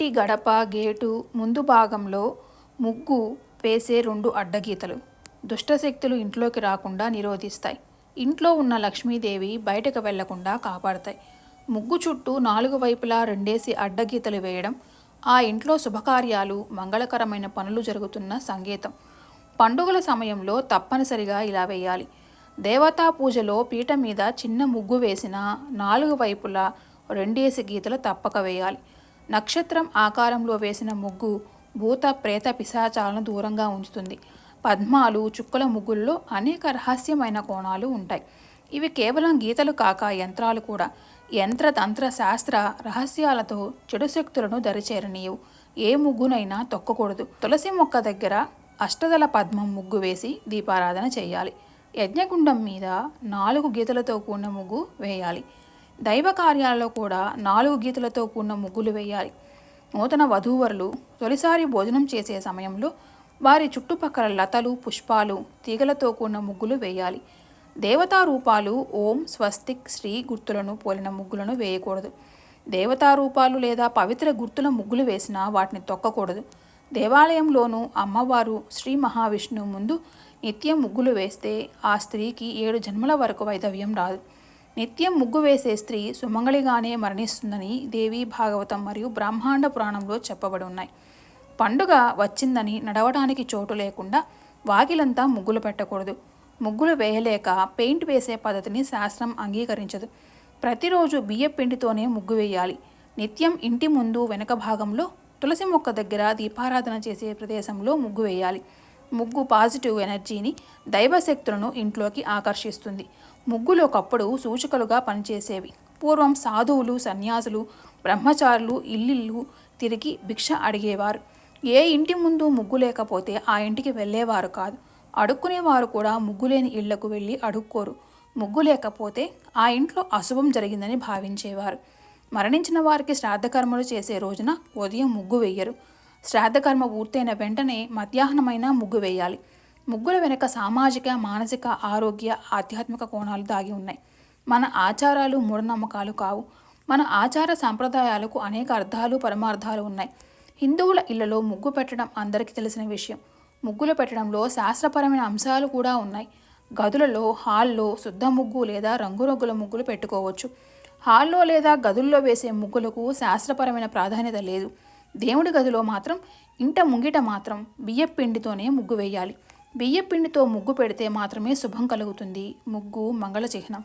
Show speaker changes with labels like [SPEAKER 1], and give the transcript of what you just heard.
[SPEAKER 1] ఇంటి గడప గేటు ముందు భాగంలో ముగ్గు వేసే రెండు అడ్డగీతలు దుష్టశక్తులు ఇంట్లోకి రాకుండా నిరోధిస్తాయి. ఇంట్లో ఉన్న లక్ష్మీదేవి బయటకు వెళ్ళకుండా కాపాడతాయి. ముగ్గు చుట్టూ నాలుగు వైపులా రెండేసి అడ్డగీతలు వేయడం ఆ ఇంట్లో శుభకార్యాలు మంగళకరమైన పనులు జరుగుతున్న సంకేతం. పండుగల సమయంలో తప్పనిసరిగా ఇలా వేయాలి. దేవతా పూజలో పీట మీద చిన్న ముగ్గు వేసిన నాలుగు వైపులా రెండేసి గీతలు తప్పక వేయాలి. నక్షత్రం ఆకారంలో వేసిన ముగ్గు భూత ప్రేత పిశాచాలను దూరంగా ఉంచుతుంది. పద్మాలు చుక్కల ముగ్గుల్లో అనేక రహస్యమైన కోణాలు ఉంటాయి. ఇవి కేవలం గీతలు కాక యంత్రాలు కూడా. యంత్ర తంత్ర శాస్త్ర రహస్యాలతో చెడు శక్తులను దరిచేరనీయవు. ఏ ముగ్గునైనా తొక్కకూడదు. తులసి మొక్క దగ్గర అష్టదల పద్మం ముగ్గు వేసి దీపారాధన చేయాలి. యజ్ఞగుండం మీద నాలుగు గీతలతో కూడిన ముగ్గు వేయాలి. దైవ కార్యాలలో కూడా నాలుగు గీతలతో కూడిన ముగ్గులు వేయాలి. నూతన వధూవరులు తొలిసారి భోజనం చేసే సమయంలో వారి చుట్టుపక్కల లతలు పుష్పాలు తీగలతో కూడిన ముగ్గులు వేయాలి. దేవతా రూపాలు ఓం స్వస్తిక్ శ్రీ గుర్తులను పోలిన ముగ్గులను వేయకూడదు. దేవతా రూపాలు లేదా పవిత్ర గుర్తుల ముగ్గులు వేసినా వాటిని తొక్కకూడదు. దేవాలయంలోనూ అమ్మవారు శ్రీ మహావిష్ణువు ముందు నిత్యం ముగ్గులు వేస్తే ఆ స్త్రీకి ఏడు జన్మల వరకు వైధవ్యం రాదు. నిత్యం ముగ్గు వేసే స్త్రీ సుమంగళిగానే మరణిస్తుందని దేవి భాగవతం మరియు బ్రహ్మాండ పురాణంలో చెప్పబడి ఉన్నాయి పండుగ వచ్చిందని నడవడానికి చోటు లేకుండా వాకిలంతా ముగ్గులు పెట్టకూడదు. ముగ్గులు వేయలేక పెయింట్ వేసే పద్ధతిని శాస్త్రం అంగీకరించదు. ప్రతిరోజు బియ్యం పిండితోనే ముగ్గు వేయాలి. నిత్యం ఇంటి ముందు వెనక భాగంలో తులసి మొక్క దగ్గర దీపారాధన చేసే ప్రదేశంలో ముగ్గు వేయాలి. ముగ్గు పాజిటివ్ ఎనర్జీని దైవశక్తులను ఇంట్లోకి ఆకర్షిస్తుంది. ముగ్గులు ఒకప్పుడు సూచికలుగా పనిచేసేవి. పూర్వం సాధువులు సన్యాసులు బ్రహ్మచారులు ఇల్లిల్లు తిరిగి భిక్ష అడిగేవారు. ఏ ఇంటి ముందు ముగ్గు లేకపోతే ఆ ఇంటికి వెళ్ళేవారు కాదు. అడుక్కునేవారు కూడా ముగ్గు లేని ఇళ్ళకు వెళ్ళి అడుక్కోరు. ముగ్గు లేకపోతే ఆ ఇంట్లో అశుభం జరిగిందని భావించేవారు. మరణించిన వారికి శ్రాద్ధకర్మలు చేసే రోజున ఉదయం ముగ్గు వేయరు శ్రాద్ధకర్మ పూర్తయిన వెంటనే మధ్యాహ్నమైన ముగ్గు వేయాలి. ముగ్గుల వెనుక సామాజిక మానసిక ఆరోగ్య ఆధ్యాత్మిక కోణాలు దాగి ఉన్నాయి. మన ఆచారాలు మూఢనమ్మకాలు కావు. మన ఆచార సాంప్రదాయాలకు అనేక అర్థాలు పరమార్థాలు ఉన్నాయి. హిందువుల ఇళ్ళలో ముగ్గు పెట్టడం అందరికీ తెలిసిన విషయం. ముగ్గులు పెట్టడంలో శాస్త్రపరమైన అంశాలు కూడా ఉన్నాయి. గదులలో హాల్లో శుద్ధ ముగ్గు లేదా రంగురంగుల ముగ్గులు పెట్టుకోవచ్చు. హాల్లో లేదా గదుల్లో వేసే ముగ్గులకు శాస్త్రపరమైన ప్రాధాన్యత లేదు. దేవుడి గదిలో మాత్రం ఇంట ముంగిట మాత్రం బియ్యపు పిండితోనే ముగ్గు వేయాలి. బియ్యపు పిండితో ముగ్గు పెడితే మాత్రమే శుభం కలుగుతుంది. ముగ్గు మంగళ చిహ్నం.